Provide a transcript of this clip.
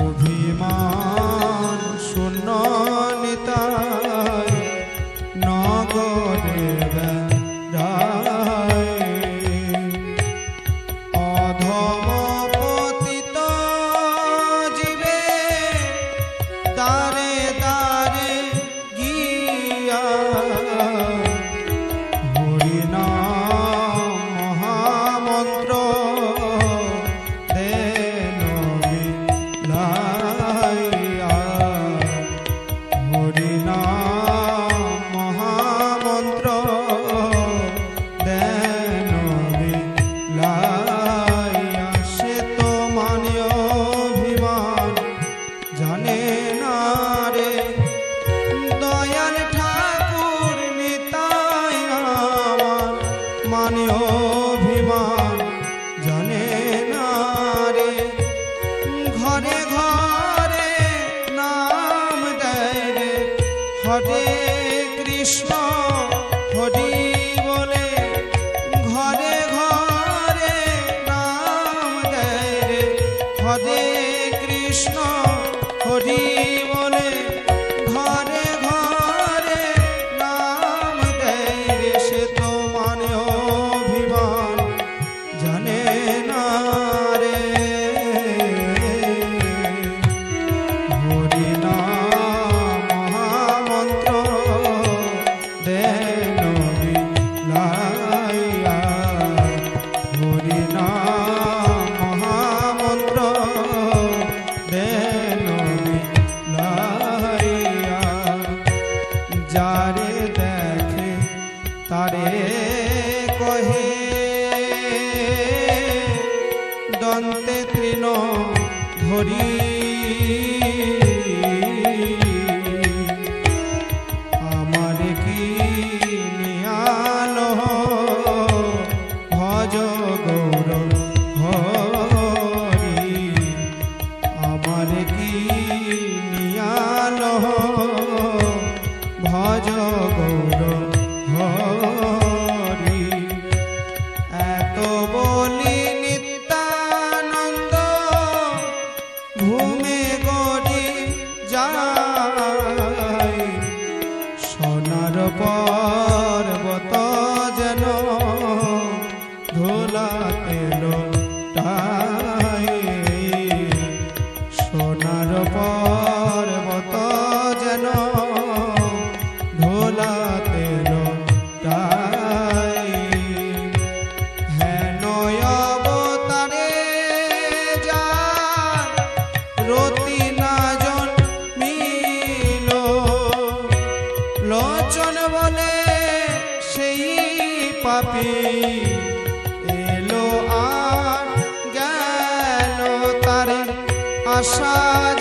অভিমান অভিমান জানে না রে। ঘরে ঘরে নাম দেয় রে। হরে কৃষ্ণ, হরি বলে। ঘরে ঘরে নাম দেয় রে। হরে কৃষ্ণ, হরি বলে। যারে দেখে তারে কহে দন্তে তৃণ ধরি 光 লোচন বলে সেই পাপি এলো আর গেল তারে আশা